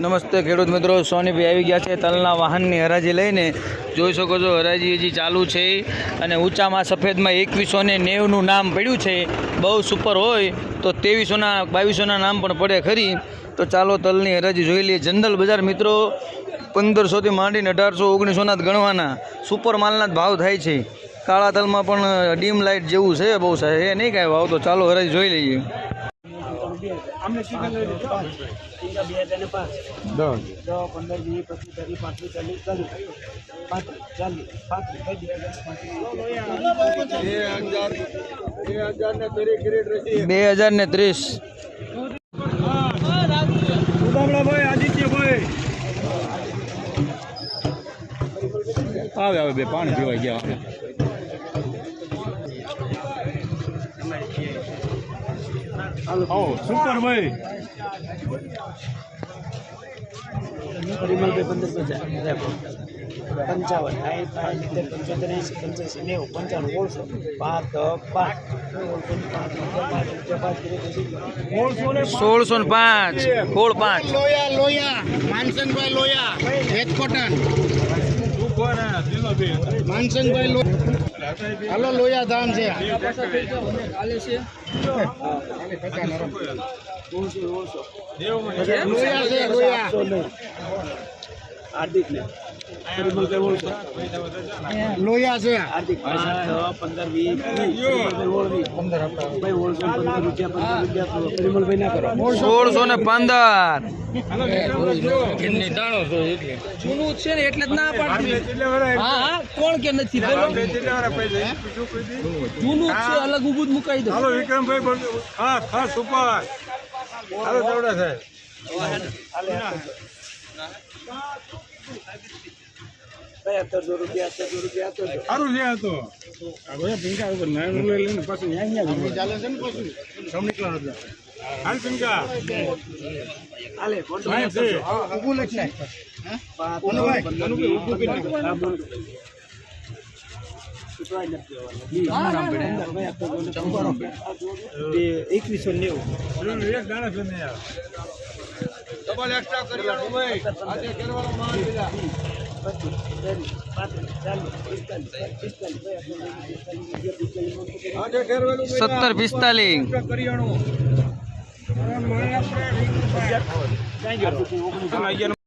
નમસ્તે ખેડૂત મિત્રો, સોનીભાઈ આવી ગયા છે તલના વાહનની હરાજી લઈને. જોઈ શકો છો, હરાજી હજી ચાલુ છે અને ઊંચામાં સફેદમાં એકવીસો ને નેવનું નામ પડ્યું છે. બહુ સુપર હોય તો ત્રેવીસોના, બાવીસોના નામ પણ પડે ખરી. તો ચાલો તલની હરાજી જોઈ લઈએ. જનરલ બજાર મિત્રો, પંદરસોથી માંડીને અઢારસો ઓગણીસોના જ ગણવાના. સુપર માલના જ ભાવ થાય છે. કાળા તલમાં પણ ડીમ લાઇટ જેવું છે, બહુ એ નહીં કાંઈ? ભાવ તો ચાલો હરાજી જોઈ લઈએ. બે હજાર ને ત્રીસ આવે આવે બે પાણી પીવાય ગયા આવો સુપર ભાઈ પંચાવન સાઠ પાંચ સિત્તેર પંચોતેર એંસી પંચ્યાસી નેવું પંચાણું ઓળસો પાંચ પાંચ. સોળસો ને પાંચ. સોળ પાંચ લોયા લોયા માનસનભાઈ લોયા હેજકોટન માનસનભાઈ લોયા. હાલો લોયા ધામ છે. લોયા છે લોયા. હાર્દિક ને લોયા છે. પંદર. વીસ સોળસો ને પંદર જૂનું છે ને એટલે જ ના પાડતી. હા હા કોણ કે નથી? જૂનું જ છે અલગ ઉભું જ મુકાઈ દો. હાલો વિક્રમભાઈ હા હાલો દવડા સાહેબ. અત્તરસો રૂપિયા અત્તરસો રૂપિયા સારું છે આ તો ચાલે છે. ને પછી સમ નીકળ્યા એકવીસો નેવું ડબલ એક્સ્ટ્રા કરી ભાઈ. આજે કરવાનો માલ દીધા સત્તર પિસ્તાલીસ કરિયાણું